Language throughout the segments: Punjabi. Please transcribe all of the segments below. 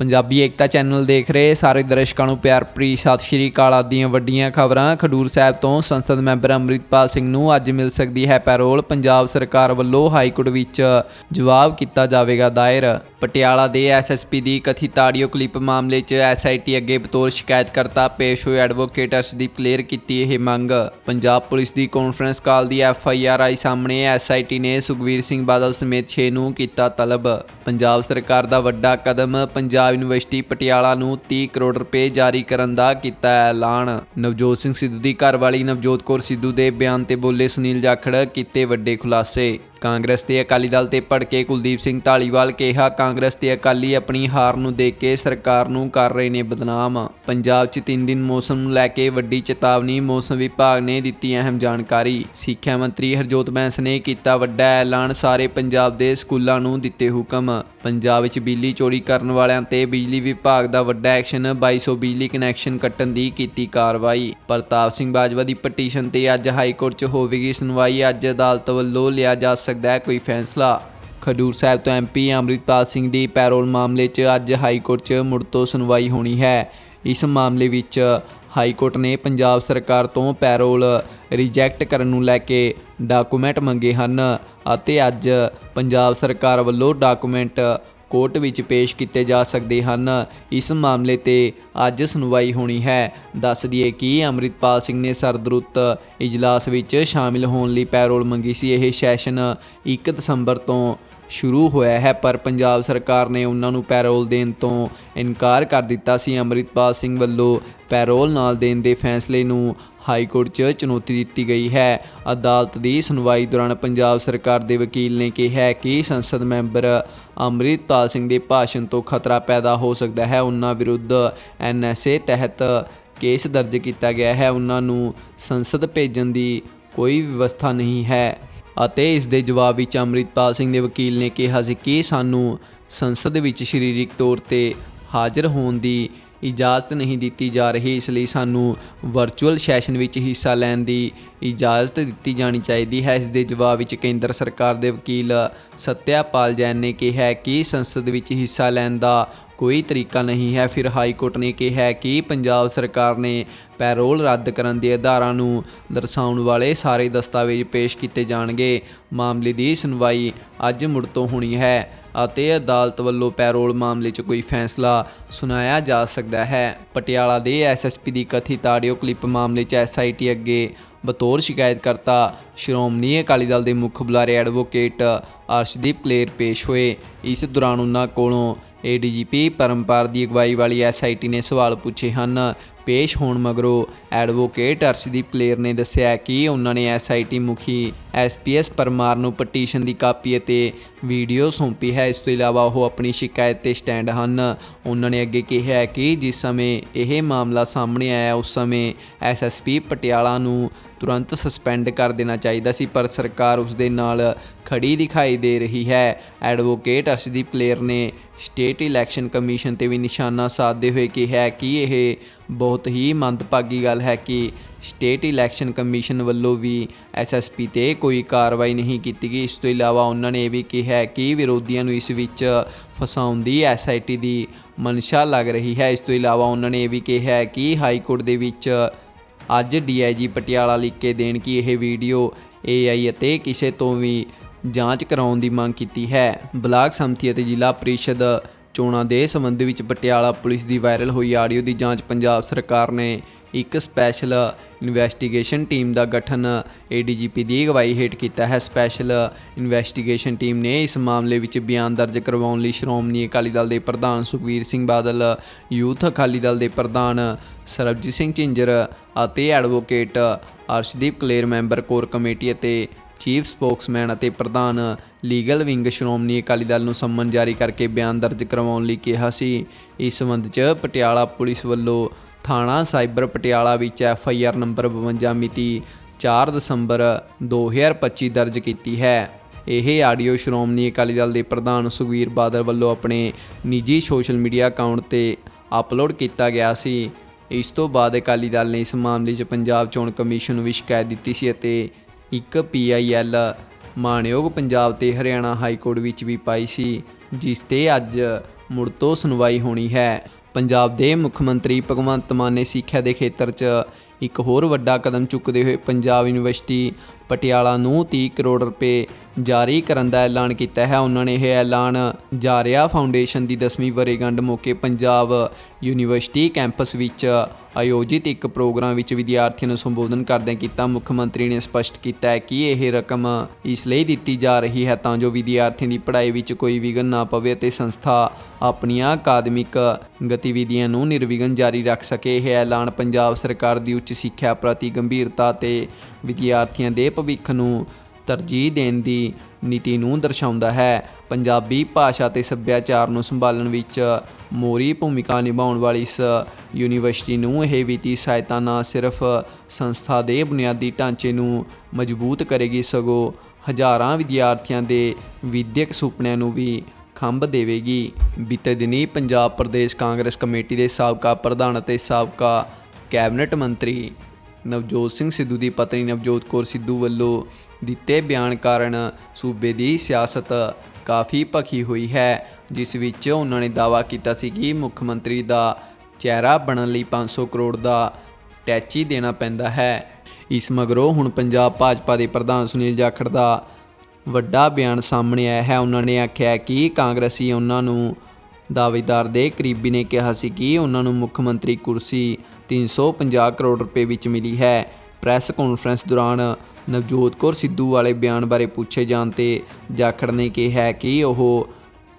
ਪੰਜਾਬੀ ਏਕਤਾ ਚੈਨਲ ਦੇਖ ਰਹੇ ਸਾਰੇ ਦਰਸ਼ਕਾਂ ਨੂੰ ਪਿਆਰ ਭਰੀ ਸਤਿ ਸ਼੍ਰੀ ਅਕਾਲ ਆਦੀਆਂ ਵੱਡੀਆਂ ਖਬਰਾਂ। ਖਡੂਰ ਸਾਹਿਬ ਤੋਂ ਸੰਸਦ ਮੈਂਬਰ ਅੰਮ੍ਰਿਤਪਾਲ ਸਿੰਘ ਨੂੰ ਅੱਜ ਮਿਲ ਸਕਦੀ ਹੈ ਪੈਰੋਲ। ਪੰਜਾਬ ਸਰਕਾਰ ਵੱਲੋਂ ਹਾਈ ਕੋਰਟ ਵਿੱਚ ਜਵਾਬ ਕੀਤਾ ਜਾਵੇਗਾ ਦਾਇਰ। ਪਟਿਆਲਾ ਦੇ ਐਸਐਸਪੀ ਦੀ ਕਥਿਤ ਆਡੀਓ ਕਲਿੱਪ ਮਾਮਲੇ 'ਚ ਐਸਆਈਟੀ ਅੱਗੇ ਬਤੌਰ ਸ਼ਿਕਾਇਤਕਰਤਾ ਪੇਸ਼ ਹੋਏ ਐਡਵੋਕੇਟ ਅਰਸ਼ਦੀਪ ਕਲੇਰ ਕੀਤੀ ਇਹ ਮੰਗ। ਪੰਜਾਬ ਪੁਲਿਸ ਦੀ ਕਾਨਫਰੰਸ ਕਾਲ ਦੀ ਐਫਆਈਆਰ ਆਈ ਸਾਹਮਣੇ ਐਸਆਈਟੀ ਨੇ ਸੁਖਵੀਰ ਸਿੰਘ ਬਾਦਲ ਸਮੇਤ 6 ਨੂੰ ਕੀਤਾ ਤਲਬ। ਪੰਜਾਬ ਸਰਕਾਰ ਦਾ ਵੱਡਾ ਕਦਮ, ਪੰਜਾਬ ਯੂਨੀਵਰਸਿਟੀ ਪਟਿਆਲਾ ਨੂੰ 30 ਕਰੋੜ ਰੁਪਏ ਜਾਰੀ ਕਰਨ ਦਾ ਕੀਤਾ ਐਲਾਨ। ਨਵਜੋਤ ਸਿੰਘ ਸਿੱਧੂ ਦੀ ਘਰਵਾਲੀ ਨਵਜੋਤ ਕੌਰ ਸਿੱਧੂ ਦੇ ਬਿਆਨ ਤੇ ਬੋਲੇ ਸੁਨੀਲ ਜਾਖੜ ਕੀਤੇ ਵੱਡੇ ਖੁਲਾਸੇ। ਕਾਂਗਰਸ ਤੇ ਅਕਾਲੀ ਦਲ ਤੇ ਭੜਕੇ ਕੁਲਦੀਪ ਸਿੰਘ ਢਾਲੀਵਾਲ ਕਿਹਾ, ਕਾਂਗਰਸ ਤੇ ਅਕਾਲੀ ਆਪਣੀ ਹਾਰ ਨੂੰ ਦੇਖ ਕੇ ਸਰਕਾਰ ਨੂੰ ਕਰ ਰਹੇ ਨੇ ਬਦਨਾਮ। ਪੰਜਾਬ 'ਚ 3 ਦਿਨ ਮੌਸਮ ਨੂੰ ਲੈ ਕੇ ਵੱਡੀ ਚੇਤਾਵਨੀ, ਮੌਸਮ ਵਿਭਾਗ ਨੇ ਦਿੱਤੀ ਅਹਿਮ ਜਾਣਕਾਰੀ। ਸਿੱਖਿਆ ਮੰਤਰੀ ਹਰਜੋਤ ਬੈਂਸ ਨੇ ਕੀਤਾ ਵੱਡਾ ਐਲਾਨ, ਸਾਰੇ ਪੰਜਾਬ ਦੇ ਸਕੂਲਾਂ ਨੂੰ ਦਿੱਤੇ ਹੁਕਮ। ਪੰਜਾਬ ਵਿੱਚ ਬਿਜਲੀ ਚੋਰੀ ਕਰਨ ਵਾਲਿਆਂ ਤੇ ਬਿਜਲੀ ਵਿਭਾਗ ਦਾ ਵੱਡਾ ਐਕਸ਼ਨ 2200 ਬਿਜਲੀ ਕਨੈਕਸ਼ਨ ਕੱਟਣ ਦੀ ਕੀਤੀ ਕਾਰਵਾਈ। ਪ੍ਰਤਾਪ ਸਿੰਘ ਬਾਜਵਾ ਦੀ ਪਟੀਸ਼ਨ ਤੇ ਅੱਜ ਹਾਈ ਕੋਰਟ 'ਚ ਹੋਵੇਗੀ ਸੁਣਵਾਈ, ਅੱਜ ਅਦਾਲਤ ਵੱਲੋਂ ਲਿਆ ਜਾ ਸਕਦਾ ਹੈ। ਕੋਈ ਫੈਸਲਾ? ਖਡੂਰ ਸਾਹਿਬ ਤੋਂ ਐਮਪੀ ਅੰਮ੍ਰਿਤਪਾਲ ਸਿੰਘ ਦੀ ਪੈਰੋਲ ਮਾਮਲੇ 'ਚ ਅੱਜ ਹਾਈ ਕੋਰਟ 'ਚ ਮੁੜ ਤੋਂ ਸੁਣਵਾਈ ਹੋਣੀ ਹੈ। ਇਸ ਮਾਮਲੇ ਵਿੱਚ ਹਾਈ ਕੋਰਟ ਨੇ ਪੰਜਾਬ ਸਰਕਾਰ ਤੋਂ ਪੈਰੋਲ ਰਿਜੈਕਟ ਕਰਨ ਨੂੰ ਲੈ ਕੇ ਡਾਕੂਮੈਂਟ ਮੰਗੇ ਹਨ ਅਤੇ ਅੱਜ ਪੰਜਾਬ ਸਰਕਾਰ ਵੱਲੋਂ ਡਾਕੂਮੈਂਟ ਕੋਰਟ ਵਿੱਚ ਪੇਸ਼ ਕੀਤੇ ਜਾ ਸਕਦੇ ਹਨ। ਇਸ ਮਾਮਲੇ ਤੇ ਅੱਜ ਸੁਣਵਾਈ ਹੋਣੀ ਹੈ। ਦੱਸ ਦਈਏ ਕਿ ਅੰਮ੍ਰਿਤਪਾਲ ਸਿੰਘ ਨੇ ਸਰਦਰੁੱਤ ਇਜਲਾਸ ਵਿੱਚ ਸ਼ਾਮਿਲ ਹੋਣ ਲਈ ਪੈਰੋਲ ਮੰਗੀ ਸੀ। ਇਹ ਸੈਸ਼ਨ 1 ਦਸੰਬਰ ਤੋਂ ਸ਼ੁਰੂ ਹੋਇਆ ਹੈ, ਪਰ ਪੰਜਾਬ ਸਰਕਾਰ ਨੇ ਉਹਨਾਂ ਨੂੰ ਪੈਰੋਲ ਦੇਣ ਤੋਂ ਇਨਕਾਰ ਕਰ ਦਿੱਤਾ ਸੀ। ਅੰਮ੍ਰਿਤਪਾਲ ਸਿੰਘ ਵੱਲੋਂ ਪੈਰੋਲ ਨਾਲ ਦੇਣ ਦੇ ਫੈਸਲੇ ਨੂੰ ਹਾਈ ਕੋਰਟ 'ਚ ਚੁਣੌਤੀ ਦਿੱਤੀ ਗਈ ਹੈ। ਅਦਾਲਤ ਦੀ ਸੁਣਵਾਈ ਦੌਰਾਨ ਪੰਜਾਬ ਸਰਕਾਰ ਦੇ ਵਕੀਲ ਨੇ ਕਿਹਾ ਕਿ ਸੰਸਦ ਮੈਂਬਰ ਅੰਮ੍ਰਿਤਪਾਲ ਸਿੰਘ ਦੇ ਭਾਸ਼ਣ ਤੋਂ ਖਤਰਾ ਪੈਦਾ ਹੋ ਸਕਦਾ ਹੈ। ਉਹਨਾਂ ਵਿਰੁੱਧ ਐਨਐਸਏ ਤਹਿਤ ਕੇਸ ਦਰਜ ਕੀਤਾ ਗਿਆ ਹੈ। ਉਹਨਾਂ ਨੂੰ ਸੰਸਦ ਭੇਜਣ ਦੀ ਕੋਈ ਵਿਵਸਥਾ ਨਹੀਂ ਹੈ ਅਤੇ ਇਸ ਦੇ ਜਵਾਬ ਵਿੱਚ ਅੰਮ੍ਰਿਤਪਾਲ ਸਿੰਘ ਦੇ ਵਕੀਲ ਨੇ ਕਿਹਾ ਸੀ ਕਿ ਸਾਨੂੰ ਸੰਸਦ ਵਿੱਚ ਸਰੀਰਕ ਤੌਰ ਤੇ ਹਾਜ਼ਰ ਹੋਣ ਦੀ ਇਜਾਜ਼ਤ ਨਹੀਂ ਦਿੱਤੀ ਜਾ ਰਹੀ, ਇਸ ਲਈ ਸਾਨੂੰ ਵਰਚੁਅਲ ਸੈਸ਼ਨ ਵਿੱਚ ਹਿੱਸਾ ਲੈਣ ਦੀ ਇਜਾਜ਼ਤ ਦਿੱਤੀ ਜਾਣੀ ਚਾਹੀਦੀ ਹੈ। ਇਸ ਦੇ ਜਵਾਬ ਵਿੱਚ ਕੇਂਦਰ ਸਰਕਾਰ ਦੇ ਵਕੀਲ ਸਤਿਆਪਾਲ ਜੈਨ ਨੇ ਕਿਹਾ ਕਿ ਸੰਸਦ ਵਿੱਚ ਹਿੱਸਾ ਲੈਣ ਦਾ ਕੋਈ ਤਰੀਕਾ ਨਹੀਂ ਹੈ। ਫਿਰ ਹਾਈ ਕੋਰਟ ਨੇ ਕਿਹਾ ਕਿ ਪੰਜਾਬ ਸਰਕਾਰ ਨੇ ਪੈਰੋਲ ਰੱਦ ਕਰਨ ਦੇ ਆਧਾਰਾਂ ਨੂੰ ਦਰਸਾਉਣ ਵਾਲੇ ਸਾਰੇ ਦਸਤਾਵੇਜ਼ ਪੇਸ਼ ਕੀਤੇ ਜਾਣਗੇ। ਮਾਮਲੇ ਦੀ ਸੁਣਵਾਈ ਅੱਜ ਮੁੜ ਤੋਂ ਹੋਣੀ ਹੈ। ਅਤੇ ਅਦਾਲਤ ਵੱਲੋਂ ਪੈਰੋਲ ਮਾਮਲੇ 'ਚ ਕੋਈ ਫੈਸਲਾ ਸੁਣਾਇਆ ਜਾ ਸਕਦਾ ਹੈ। ਪਟਿਆਲਾ ਦੇ ਐਸਐਸਪੀ ਦੀ ਕਥਿਤ ਆਡੀਓ ਕਲਿੱਪ ਮਾਮਲੇ 'ਚ ਐਸਆਈਟੀ ਅੱਗੇ ਬਤੌਰ ਸ਼ਿਕਾਇਤਕਰਤਾ ਸ਼੍ਰੋਮਣੀ ਅਕਾਲੀ ਦਲ ਦੇ ਮੁੱਖ ਬੁਲਾਰੇ ਐਡਵੋਕੇਟ ਅਰਸ਼ਦੀਪ ਕਲੇਰ ਪੇਸ਼ ਹੋਏ। ਇਸ ਦੌਰਾਨ ਉਹਨਾਂ ਕੋਲੋਂ ਏਡੀਜੀਪੀ ਪਰਮਪਾਰ ਦੀ ਅਗਵਾਈ ਵਾਲੀ ਐਸਆਈਟੀ ਨੇ ਸਵਾਲ ਪੁੱਛੇ ਹਨ। ਪੇਸ਼ ਹੋਣ ਮਗਰੋਂ ਐਡਵੋਕੇਟ ਅਰਸ਼ਦੀਪ ਕਲੇਰ ਨੇ ਦੱਸਿਆ ਕਿ ਉਹਨਾਂ ਨੇ ਐਸਆਈਟੀ ਮੁਖੀ ਐਸਪੀਐਸ ਪਰਮਾਰ ਨੂੰ ਪਟੀਸ਼ਨ ਦੀ ਕਾਪੀ ਅਤੇ ਵੀਡੀਓ ਸੌਂਪੀ ਹੈ। ਇਸ ਤੋਂ ਇਲਾਵਾ ਉਹ ਆਪਣੀ ਸ਼ਿਕਾਇਤ ਤੇ ਸਟੈਂਡ ਹਨ। ਉਹਨਾਂ ਨੇ ਅੱਗੇ ਕਿਹਾ ਕਿ ਜਿਸ ਸਮੇਂ ਇਹ ਮਾਮਲਾ ਸਾਹਮਣੇ ਆਇਆ, ਉਸ ਸਮੇਂ ਐਸਐਸਪੀ ਪਟਿਆਲਾ ਨੂੰ ਤੁਰੰਤ ਸਸਪੈਂਡ ਕਰ ਦੇਣਾ ਚਾਹੀਦਾ ਸੀ, ਪਰ ਸਰਕਾਰ ਉਸ ਦੇ ਨਾਲ ਖੜੀ ਦਿਖਾਈ ਦੇ ਰਹੀ ਹੈ। ਐਡਵੋਕੇਟ ਅਰਸ਼ਦੀਪ ਕਲੇਰ ਨੇ ਸਟੇਟ ਇਲੈਕਸ਼ਨ ਕਮਿਸ਼ਨ ਤੇ ਵੀ ਨਿਸ਼ਾਨਾ ਸਾਧਦੇ ਹੋਏ ਕਿਹਾ ਕਿ ਇਹ ਬਹੁਤ ਹੀ ਮੰਦਭਾਗੀ ਗੱਲ ਹੈ ਕਿ ਸਟੇਟ ਇਲੈਕਸ਼ਨ ਕਮਿਸ਼ਨ ਵੱਲੋਂ ਵੀ ਐਸਐਸਪੀ ਤੇ ਕੋਈ ਕਾਰਵਾਈ ਨਹੀਂ ਕੀਤੀ ਗਈ। ਇਸ ਤੋਂ ਇਲਾਵਾ ਉਹਨਾਂ ਨੇ ਇਹ ਵੀ ਕਿਹਾ ਕਿ ਵਿਰੋਧੀਆਂ ਨੂੰ ਇਸ ਵਿੱਚ ਫਸਾਉਣ ਦੀ ਐਸਆਈਟੀ ਦੀ ਮਨਸ਼ਾ ਲੱਗ ਰਹੀ ਹੈ। ਇਸ ਤੋਂ ਇਲਾਵਾ ਉਹਨਾਂ ਨੇ ਇਹ ਵੀ ਕਿਹਾ ਕਿ ਹਾਈ ਕੋਰਟ ਦੇ ਵਿੱਚ ਅੱਜ ਡੀਆਈਜੀ ਪਟਿਆਲਾ ਲਿਖ ਕੇ ਦੇਣ ਕਿ ਇਹ ਵੀਡੀਓ ਏਆਈ ਅਤੇ ਕਿਸੇ ਤੋਂ ਵੀ ਜਾਂਚ ਕਰਾਉਣ ਦੀ ਮੰਗ ਕੀਤੀ ਹੈ। ਬਲਾਕ ਸੰਮਤੀ ਅਤੇ ਜ਼ਿਲ੍ਹਾ ਪ੍ਰੀਸ਼ਦ ਚੋਣਾਂ ਦੇ ਸੰਬੰਧ ਵਿੱਚ ਪਟਿਆਲਾ ਪੁਲਿਸ ਦੀ ਵਾਇਰਲ ਹੋਈ ਆਡੀਓ ਦੀ ਜਾਂਚ ਪੰਜਾਬ ਸਰਕਾਰ ਨੇ ਇੱਕ ਸਪੈਸ਼ਲ ਇਨਵੈਸਟੀਗੇਸ਼ਨ ਟੀਮ ਦਾ ਗਠਨ ਏਡੀਜੀਪੀ ਦੀ ਅਗਵਾਈ ਹੇਠ ਕੀਤਾ ਹੈ। ਸਪੈਸ਼ਲ ਇਨਵੈਸਟੀਗੇਸ਼ਨ ਟੀਮ ਨੇ ਇਸ ਮਾਮਲੇ ਵਿੱਚ ਬਿਆਨ ਦਰਜ ਕਰਵਾਉਣ ਲਈ ਸ਼੍ਰੋਮਣੀ ਅਕਾਲੀ ਦਲ ਦੇ ਪ੍ਰਧਾਨ ਸੁਖਵੀਰ ਸਿੰਘ ਬਾਦਲ, ਯੂਥ ਅਕਾਲੀ ਦਲ ਦੇ ਪ੍ਰਧਾਨ ਸਰਬਜੀਤ ਸਿੰਘ ਝਿੰਜਰ ਅਤੇ advocate Arshdeep Kaler member core committee ਅਤੇ ਚੀਫ ਸਪੋਕਸਮੈਨ ਅਤੇ ਪ੍ਰਧਾਨ ਲੀਗਲ ਵਿੰਗ ਸ਼੍ਰੋਮਣੀ ਅਕਾਲੀ ਦਲ ਨੂੰ ਸੰਮਨ ਜਾਰੀ ਕਰਕੇ ਬਿਆਨ ਦਰਜ ਕਰਵਾਉਣ ਲਈ ਕਿਹਾ ਸੀ। ਇਸ ਸੰਬੰਧ 'ਚ ਪਟਿਆਲਾ ਪੁਲਿਸ ਵੱਲੋਂ ਥਾਣਾ ਸਾਈਬਰ ਪਟਿਆਲਾ ਵਿੱਚ ਐਫ ਆਈ ਆਰ ਨੰਬਰ 52 ਮਿਤੀ 4 ਦਸੰਬਰ 2025 ਦਰਜ ਕੀਤੀ ਹੈ। ਇਹ ਆਡੀਓ ਸ਼੍ਰੋਮਣੀ ਅਕਾਲੀ ਦਲ ਦੇ ਪ੍ਰਧਾਨ ਸੁਖਵੀਰ ਬਾਦਲ ਵੱਲੋਂ ਆਪਣੇ ਨਿੱਜੀ ਸੋਸ਼ਲ ਮੀਡੀਆ ਅਕਾਊਂਟ ਤੇ ਅਪਲੋਡ ਕੀਤਾ ਗਿਆ ਸੀ। ਇਸ ਤੋਂ ਬਾਅਦ ਅਕਾਲੀ ਦਲ ਨੇ ਇਸ ਮਾਮਲੇ 'ਚ ਪੰਜਾਬ ਚੋਣ ਕਮਿਸ਼ਨ ਨੂੰ ਵੀ ਸ਼ਿਕਾਇਤ ਦਿੱਤੀ ਸੀ ਅਤੇ ਇੱਕ ਪੀਆਈਐਲ ਮਾਣਯੋਗ ਪੰਜਾਬ ਤੇ ਹਰਿਆਣਾ ਹਾਈ ਕੋਰਟ ਵਿੱਚ ਵੀ ਪਾਈ ਸੀ, ਜਿਸ ਤੇ ਅੱਜ ਮੁੜ ਤੋਂ ਸੁਣਵਾਈ ਹੋਣੀ ਹੈ। ਪੰਜਾਬ ਦੇ ਮੁੱਖ ਮੰਤਰੀ ਭਗਵੰਤ ਮਾਨ ਨੇ ਸਿੱਖਿਆ ਦੇ ਖੇਤਰ 'ਚ ਇੱਕ ਹੋਰ ਵੱਡਾ ਕਦਮ ਚੁੱਕਦੇ ਹੋਏ ਪੰਜਾਬ ਯੂਨੀਵਰਸਿਟੀ ਪਟਿਆਲਾ ਨੂੰ 30 ਕਰੋੜ ਰੁਪਏ ਜਾਰੀ ਕਰਨ ਦਾ ਐਲਾਨ ਕੀਤਾ ਹੈ। ਉਹਨਾਂ ਨੇ ਇਹ ਐਲਾਨ ਜਾਰਿਆ ਫਾਊਂਡੇਸ਼ਨ ਦੀ 10ਵੀਂ ਵਰ੍ਹੇਗੰਢ ਮੌਕੇ ਪੰਜਾਬ ਯੂਨੀਵਰਸਿਟੀ ਕੈਂਪਸ ਵਿੱਚ ਆਯੋਜਿਤ ਇੱਕ ਪ੍ਰੋਗਰਾਮ ਵਿੱਚ ਵਿਦਿਆਰਥੀਆਂ ਨੂੰ ਸੰਬੋਧਨ ਕਰਦਿਆਂ ਕੀਤਾ। ਮੁੱਖ ਮੰਤਰੀ ਨੇ ਸਪਸ਼ਟ ਕੀਤਾ ਹੈ ਕਿ ਇਹ ਰਕਮ ਇਸ ਲਈ ਦਿੱਤੀ ਜਾ ਰਹੀ ਹੈ ਤਾਂ ਜੋ ਵਿਦਿਆਰਥੀਆਂ ਦੀ ਪੜ੍ਹਾਈ ਵਿੱਚ ਕੋਈ ਵਿਘਨ ਨਾ ਪਵੇ ਅਤੇ ਸੰਸਥਾ ਆਪਣੀਆਂ ਅਕਾਦਮਿਕ ਗਤੀਵਿਧੀਆਂ ਨੂੰ ਨਿਰਵਿਘਨ ਜਾਰੀ ਰੱਖ ਸਕੇ। ਇਹ ਐਲਾਨ ਪੰਜਾਬ ਸਰਕਾਰ ਦੀ ਉੱਚ ਸਿੱਖਿਆ ਪ੍ਰਤੀ ਗੰਭੀਰਤਾ ਤੇ ਵਿਦਿਆਰਥੀਆਂ ਦੇ ਭਵਿੱਖ ਨੂੰ ਤਰਜੀਹ ਦੇਣ ਦੀ ਨੀਤੀ ਨੂੰ ਦਰਸਾਉਂਦਾ ਹੈ। ਪੰਜਾਬੀ ਭਾਸ਼ਾ ਤੇ ਸੱਭਿਆਚਾਰ ਨੂੰ ਸੰਭਾਲਣ ਵਿੱਚ ਮੋਰੀ ਭੂਮਿਕਾ ਨਿਭਾਉਣ ਵਾਲੀ ਇਸ ਯੂਨੀਵਰਸਿਟੀ ਨੂੰ ਇਹ ਵਿੱਤੀ ਸਹਾਇਤਾ ਨਾ ਸਿਰਫ ਸੰਸਥਾ ਦੇ ਬੁਨਿਆਦੀ ਢਾਂਚੇ ਨੂੰ ਮਜ਼ਬੂਤ ਕਰੇਗੀ, ਸਗੋਂ ਹਜ਼ਾਰਾਂ ਵਿਦਿਆਰਥੀਆਂ ਦੇ ਵਿਦਿਅਕ ਸੁਪਨਿਆਂ ਨੂੰ ਵੀ ਖੰਭ ਦੇਵੇਗੀ। ਬੀਤੇ ਦਿਨੀ ਪੰਜਾਬ ਪ੍ਰਦੇਸ਼ ਕਾਂਗਰਸ ਕਮੇਟੀ ਦੇ ਸਾਬਕਾ ਪ੍ਰਧਾਨ ਅਤੇ ਸਾਬਕਾ ਕੈਬਨਿਟ ਮੰਤਰੀ ਨਵਜੋਤ ਸਿੰਘ ਸਿੱਧੂ ਦੀ ਪਤਨੀ ਨਵਜੋਤ ਕੌਰ ਸਿੱਧੂ ਵੱਲੋਂ ਦਿੱਤੇ ਬਿਆਨ ਕਾਰਨ ਸੂਬੇ ਦੀ ਸਿਆਸਤ ਕਾਫੀ ਭਖੀ ਹੋਈ ਹੈ, ਜਿਸ ਵਿੱਚ ਉਹਨਾਂ ਨੇ ਦਾਅਵਾ ਕੀਤਾ ਸੀ ਕਿ ਮੁੱਖ ਮੰਤਰੀ ਦਾ ਚਿਹਰਾ ਬਣਨ ਲਈ 500 ਕਰੋੜ ਦਾ ਟੈਚੀ ਦੇਣਾ ਪੈਂਦਾ ਹੈ। ਇਸ ਮਗਰੋਂ ਹੁਣ ਪੰਜਾਬ ਭਾਜਪਾ ਦੇ ਪ੍ਰਧਾਨ ਸੁਨੀਲ ਜਾਖੜ ਦਾ ਵੱਡਾ ਬਿਆਨ ਸਾਹਮਣੇ ਆਇਆ ਹੈ। ਉਹਨਾਂ ਨੇ ਆਖਿਆ ਕਿ ਕਾਂਗਰਸੀ ਉਹਨਾਂ ਨੂੰ ਦਾਅਵੇਦਾਰ ਦੇ ਕਰੀਬੀ ਨੇ ਕਿਹਾ ਸੀ ਕਿ ਉਹਨਾਂ ਨੂੰ ਮੁੱਖ ਮੰਤਰੀ ਕੁਰਸੀ 350 ਕਰੋੜ ਰੁਪਏ ਵਿੱਚ ਮਿਲੀ ਹੈ। ਪ੍ਰੈਸ ਕਾਨਫਰੰਸ ਦੌਰਾਨ ਨਵਜੋਤ ਕੌਰ ਸਿੱਧੂ ਵਾਲੇ ਬਿਆਨ ਬਾਰੇ ਪੁੱਛੇ ਜਾਣ ਤੇ ਜਾਖੜ ਨੇ ਕਿਹਾ ਕਿ ਉਹ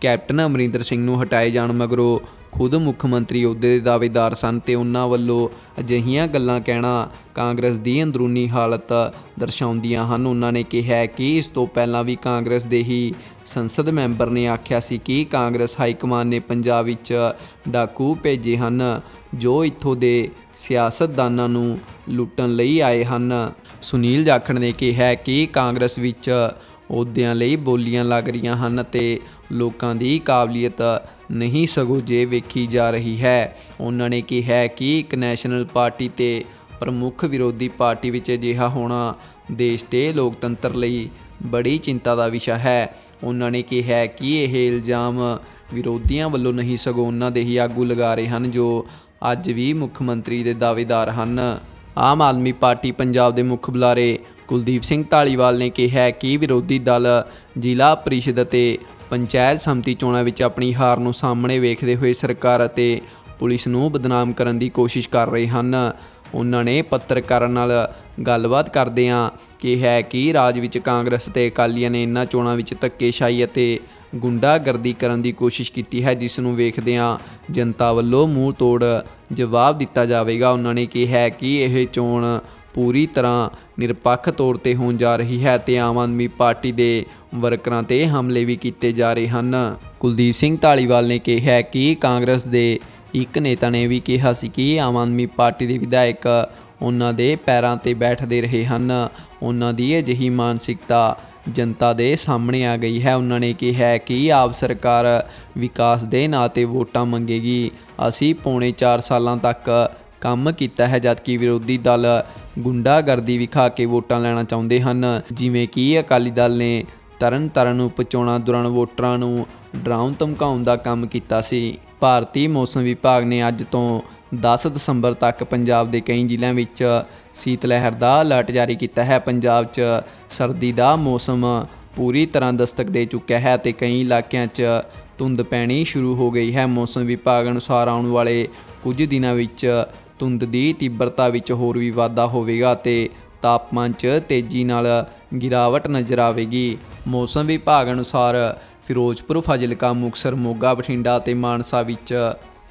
ਕੈਪਟਨ ਅਮਰਿੰਦਰ ਸਿੰਘ ਨੂੰ ਹਟਾਏ ਜਾਣ ਮਗਰੋਂ ਖੁਦ ਮੁੱਖ ਮੰਤਰੀ ਅਹੁਦੇ ਦੇ ਦਾਅਵੇਦਾਰ ਸਨ ਤੇ ਉਹਨਾਂ ਵੱਲੋਂ ਅਜਿਹੀਆਂ ਗੱਲਾਂ ਕਹਿਣਾ ਕਾਂਗਰਸ ਦੀ ਅੰਦਰੂਨੀ ਹਾਲਤ ਦਰਸਾਉਂਦੀਆਂ ਹਨ। ਉਹਨਾਂ ਨੇ ਕਿਹਾ ਕਿ ਇਸ ਤੋਂ ਪਹਿਲਾਂ ਵੀ ਕਾਂਗਰਸ ਦੇ ਹੀ ਸੰਸਦ ਮੈਂਬਰ ਨੇ ਆਖਿਆ ਸੀ ਕਿ ਕਾਂਗਰਸ ਹਾਈ ਕਮਾਨ ਨੇ ਪੰਜਾਬ ਵਿੱਚ ਡਾਕੂ ਭੇਜੇ ਹਨ। ਜੋ ਇੱਥੋਂ ਦੇ ਸਿਆਸਤਦਾਨਾਂ ਨੂੰ ਲੁੱਟਣ ਲਈ ਆਏ ਹਨ। ਸੁਨੀਲ ਜਾਖੜ ਨੇ ਕਿਹਾ ਕਿ ਕਾਂਗਰਸ ਵਿੱਚ ਅਹੁਦਿਆਂ ਲਈ ਬੋਲੀਆਂ ਲੱਗ ਰਹੀਆਂ ਹਨ ਤੇ ਲੋਕਾਂ ਦੀ ਕਾਬਲੀਅਤ ਨਹੀਂ ਸਗੋਂ ਜੇ ਵੇਖੀ ਜਾ ਰਹੀ ਹੈ। ਉਹਨਾਂ ਨੇ ਕਿਹਾ ਕਿ ਇੱਕ ਨੈਸ਼ਨਲ ਪਾਰਟੀ ਤੇ ਪ੍ਰਮੁੱਖ ਵਿਰੋਧੀ ਪਾਰਟੀ ਵਿੱਚ ਅਜਿਹਾ ਹੋਣਾ ਦੇਸ਼ ਤੇ ਲੋਕਤੰਤਰ ਲਈ ਬੜੀ ਚਿੰਤਾ ਦਾ ਵਿਸ਼ਾ ਹੈ। ਉਹਨਾਂ ਨੇ ਕਿਹਾ ਕਿ ਇਹ ਇਲਜ਼ਾਮ ਵਿਰੋਧੀਆਂ ਵੱਲੋਂ ਨਹੀਂ ਸਗੋਂ ਉਹਨਾਂ ਦੇ ਹੀ ਆਗੂ ਲਗਾ ਰਹੇ ਹਨ ਜੋ ਅੱਜ ਵੀ ਮੁੱਖ ਮੰਤਰੀ ਦੇ ਦਾਅਵੇਦਾਰ ਹਨ। ਆਮ ਆਦਮੀ ਪਾਰਟੀ ਪੰਜਾਬ ਦੇ ਮੁੱਖ ਬੁਲਾਰੇ ਕੁਲਦੀਪ ਸਿੰਘ ਢਾਲੀਵਾਲ ਨੇ ਕਿਹਾ ਕਿ ਵਿਰੋਧੀ ਦਲ ਜ਼ਿਲ੍ਹਾ ਪਰਿਸ਼ਦ ਅਤੇ ਪੰਚਾਇਤ ਸਮਿਤੀ ਚੋਣਾਂ ਵਿੱਚ ਆਪਣੀ ਹਾਰ ਨੂੰ ਸਾਹਮਣੇ ਵੇਖਦੇ ਹੋਏ ਸਰਕਾਰ ਅਤੇ ਪੁਲਿਸ ਨੂੰ ਬਦਨਾਮ ਕਰਨ ਦੀ ਕੋਸ਼ਿਸ਼ ਕਰ ਰਹੇ ਹਨ। ਉਹਨਾਂ ਨੇ ਪੱਤਰਕਾਰਾਂ ਨਾਲ ਗੱਲਬਾਤ ਕਰਦਿਆਂ ਕਿਹਾ ਕਿ ਰਾਜ ਵਿੱਚ ਕਾਂਗਰਸ ਤੇ ਅਕਾਲੀਆਂ ਨੇ ਇਨ੍ਹਾਂ ਚੋਣਾਂ ਵਿੱਚ ਧੱਕੇਸ਼ਾਹੀ ਅਤੇ ਗੁੰਡਾਗਰਦੀ ਕਰਨ ਦੀ ਕੋਸ਼ਿਸ਼ ਕੀਤੀ ਹੈ, ਜਿਸ ਨੂੰ ਵੇਖਦਿਆਂ ਜਨਤਾ ਵੱਲੋਂ ਮੂੰਹ ਤੋੜ ਜਵਾਬ ਦਿੱਤਾ ਜਾਵੇਗਾ। ਉਹਨਾਂ ਨੇ ਕਿਹਾ ਕਿ ਇਹ ਚੋਣ ਪੂਰੀ ਤਰ੍ਹਾਂ ਨਿਰਪੱਖ ਤੌਰ ਤੇ ਹੋਣ ਜਾ ਰਹੀ ਹੈ ਤੇ ਆਮ ਆਦਮੀ ਪਾਰਟੀ ਦੇ ਵਰਕਰਾਂ ਤੇ ਹਮਲੇ ਵੀ ਕੀਤੇ ਜਾ ਰਹੇ ਹਨ। ਕੁਲਦੀਪ ਸਿੰਘ ਢਾਲੀਵਾਲ ਨੇ ਕਿਹਾ ਕਿ ਕਾਂਗਰਸ ਦੇ ਇੱਕ ਨੇਤਾ ਨੇ ਵੀ ਕਿਹਾ ਸੀ ਕਿ ਆਮ ਆਦਮੀ ਪਾਰਟੀ ਦੇ ਵਿਧਾਇਕ ਉਹਨਾਂ ਦੇ ਪੈਰਾਂ ਤੇ ਬੈਠਦੇ ਰਹੇ ਹਨ। ਉਹਨਾਂ ਦੀ ਅਜਿਹੀ ਮਾਨਸਿਕਤਾ ਜਨਤਾ ਦੇ ਸਾਹਮਣੇ ਆ ਗਈ ਹੈ। ਉਹਨਾਂ ਨੇ ਕਿਹਾ ਕਿ ਆਪ ਸਰਕਾਰ ਵਿਕਾਸ ਦੇ ਨਾਂ ਤੇ ਵੋਟਾਂ ਮੰਗੇਗੀ। ਅਸੀਂ ਪੌਣੇ 4 ਸਾਲਾਂ ਤੱਕ ਕੰਮ ਕੀਤਾ ਹੈ, ਜਦਕਿ ਵਿਰੋਧੀ ਦਲ ਗੁੰਡਾਗਰਦੀ ਵਿਖਾ ਕੇ ਵੋਟਾਂ ਲੈਣਾ ਚਾਹੁੰਦੇ ਹਨ। ਜਿਵੇਂ ਕਿ ਅਕਾਲੀ ਦਲ ਨੇ ਤਰਨ ਤਾਰਨ ਉਪਚੋਣਾਂ ਦੌਰਾਨ ਵੋਟਰਾਂ ਨੂੰ ਡਰਾਉਣ, ਧਮਕਾਉਣ ਦਾ ਕੰਮ ਕੀਤਾ ਸੀ। ਭਾਰਤੀ ਮੌਸਮ ਵਿਭਾਗ ਨੇ ਅੱਜ ਤੋਂ 10 ਦਸੰਬਰ ਤੱਕ ਪੰਜਾਬ ਦੇ ਕਈ ਜ਼ਿਲ੍ਹਿਆਂ ਵਿੱਚ ਸੀਤ ਲਹਿਰ ਦਾ ਅਲਰਟ ਜਾਰੀ ਕੀਤਾ ਹੈ। ਪੰਜਾਬ 'ਚ ਸਰਦੀ ਦਾ ਮੌਸਮ ਪੂਰੀ ਤਰ੍ਹਾਂ ਦਸਤਕ ਦੇ ਚੁੱਕਿਆ ਹੈ ਤੇ ਕਈ ਇਲਾਕਿਆਂ 'ਚ ਧੁੰਦ ਪੈਣੀ ਸ਼ੁਰੂ ਹੋ ਗਈ ਹੈ। ਮੌਸਮ ਵਿਭਾਗ ਅਨੁਸਾਰ ਆਉਣ ਵਾਲੇ ਕੁਝ ਦਿਨਾਂ ਵਿੱਚ ਧੁੰਦ ਦੀ ਤੀਬਰਤਾ ਵਿੱਚ ਹੋਰ ਵੀ ਵਾਧਾ ਹੋਵੇਗਾ ਤੇ ਤਾਪਮਾਨ 'ਚ ਤੇਜ਼ੀ ਨਾਲ ਗਿਰਾਵਟ ਨਜ਼ਰ ਆਵੇਗੀ। ਮੌਸਮ ਵਿਭਾਗ ਅਨੁਸਾਰ ਫਿਰੋਜ਼ਪੁਰ, ਫਾਜ਼ਿਲਕਾ ਮੁਕਸਰ ਮੋਗਾ, ਬਠਿੰਡਾ ਤੇ ਮਾਨਸਾ ਵਿੱਚ